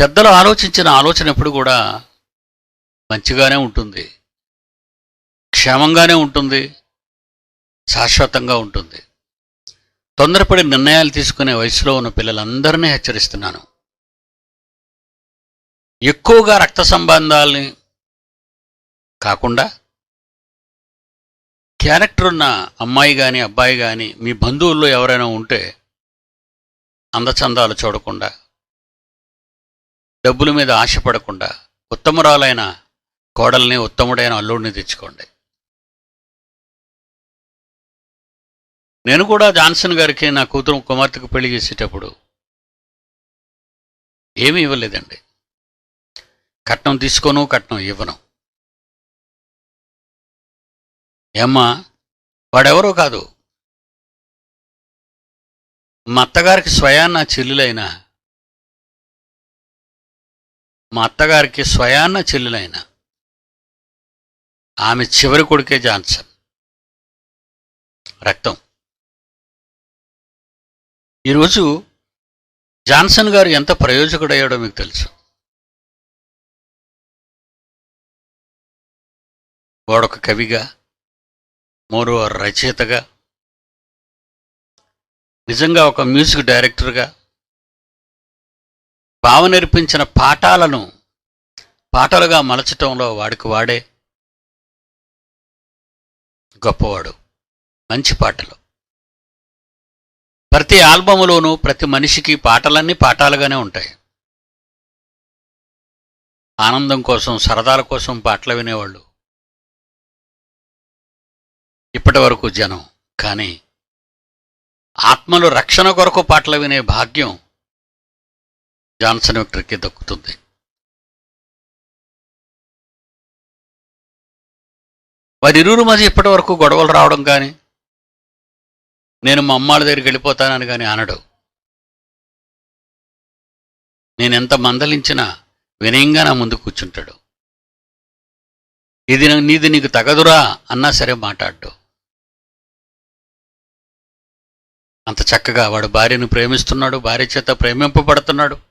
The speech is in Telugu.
పెద్దలు ఆలోచించిన ఆలోచన ఎప్పుడు కూడా మంచిగానే ఉంటుంది. క్షేమంగానే ఉంటుంది. శాశ్వతంగా ఉంటుంది. తొందరపడి నిర్ణయాలు తీసుకునే వయసులో ఉన్న పిల్లలందరినీ హెచ్చరిస్తున్నాను. ఎక్కువగా రక్త సంబంధాలని కాకుండా క్యారెక్టర్ ఉన్న అమ్మాయి కానీ అబ్బాయి కానీ మీ బంధువుల్లో ఎవరైనా ఉంటే అందచందాలు చూడకుండా డబ్బుల మీద ఆశపడకుండా ఉత్తమరాలైన కోడల్ని ఉత్తముడైన అల్లుడిని తెచ్చుకోండి. నేను కూడా జాన్సన్ గారికి నా కూతురు కుమార్తెకు పెళ్ళి చేసేటప్పుడు ఏమీ ఇవ్వలేదండి. కట్నం తీసుకోను కట్నం ఇవ్వను. ఏమ్మా వాడెవరో కాదు. మా అత్తగారికి స్వయాన్న చెల్లెలైన మా అత్తగారికి స్వయాన్న చెల్లెలైన ఆమె చివరి కొడుకే జాన్సన్. రక్తం. ఈరోజు జాన్సన్ గారు ఎంత ప్రయోజకుడయ్యాడో మీకు తెలుసు. వాడొక కవిగా మరో రచయితగా నిజంగా ఒక మ్యూజిక్ డైరెక్టర్గా భావ నేర్పించిన పాఠాలను పాటలుగా మలచటంలో వాడికి వాడే గొప్పవాడు. మంచి పాటలు. ప్రతి ఆల్బములోనూ ప్రతి మనిషికి పాటలన్నీ పాఠాలుగానే ఉంటాయి. ఆనందం కోసం సరదాల కోసం పాటలు వినేవాళ్ళు. ఇప్పటి వరకు జనం. కానీ ఆత్మలు రక్షణ కొరకు పాటలు వినే భాగ్యం జాన్సన్ విక్టర్కి దక్కుతుంది. వారిరువురు మధ్య ఇప్పటి వరకు గొడవలు రావడం కానీ నేను మా అమ్మాళ్ళ దగ్గరికి వెళ్ళిపోతానని కానీ అనడు. నేను ఎంత మందలించినా వినయంగా నా ముందు కూర్చుంటాడు. ఇది నీది నీకు తగదురా అన్నా సరే మాట్లాడ్డు. అంత చక్కగా వాడు భార్యను ప్రేమిస్తున్నాడు భార్య చేత ప్రేమింపబడుతున్నాడు.